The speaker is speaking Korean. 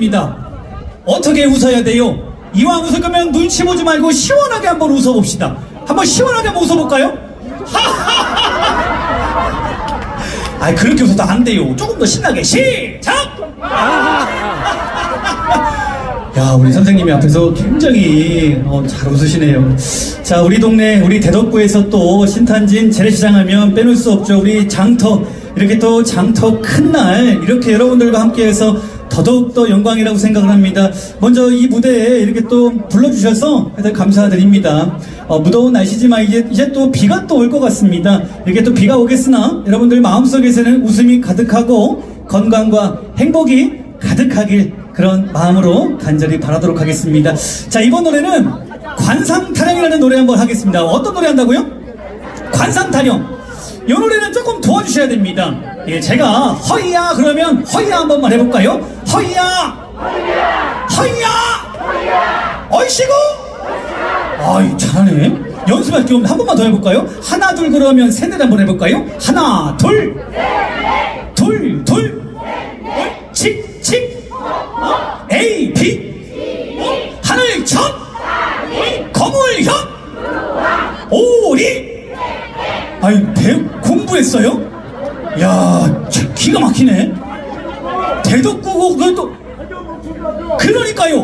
입니다. 어떻게 웃어야 돼요? 이왕 웃을 거면 눈치 보지 말고 시원하게 한번 웃어봅시다. 한번 시원하게 한번 웃어볼까요? 아 그렇게 웃어도 안 돼요. 조금 더 신나게 시작! 야 우리 선생님이 앞에서 굉장히 어, 잘 웃으시네요. 자 우리 동네 우리 대덕구에서 또 신탄진 재래시장하면 빼놓을 수 없죠. 우리 장터 이렇게 또 장터 큰 날 이렇게 여러분들과 함께해서 더더욱 더 영광이라고 생각을 합니다. 먼저 이 무대에 이렇게 또 불러주셔서 감사드립니다. 어, 무더운 날씨지만 이제 이제 또 비가 또 올 것 같습니다. 이렇게 또 비가 오겠으나 여러분들 마음속에서는 웃음이 가득하고 건강과 행복이 가득하길 그런 마음으로 간절히 바라도록 하겠습니다. 자, 이번 노래는 관상타령이라는 노래 한번 하겠습니다. 어떤 노래 한다고요? 관상타령. 이 노래는 조금 도와주셔야 됩니다. 예, 제가 허이야 그러면 허이야 한 번만 해볼까요? 허이야! 허이야! 어이시고! 아이, 잘하네. 연습할 게 없는데 한 번만 더 해볼까요? 하나, 둘 그러면 셋넷 한번 해볼까요? 하나, 둘! 둘, 둘! 칙, 칙! 어? A, B! 어? 하늘 천! 거물 현! 오리! 아이, 배 공부했어요? 야, 참 기가 막히네. 대덕국어, 그것도. 그러니까요.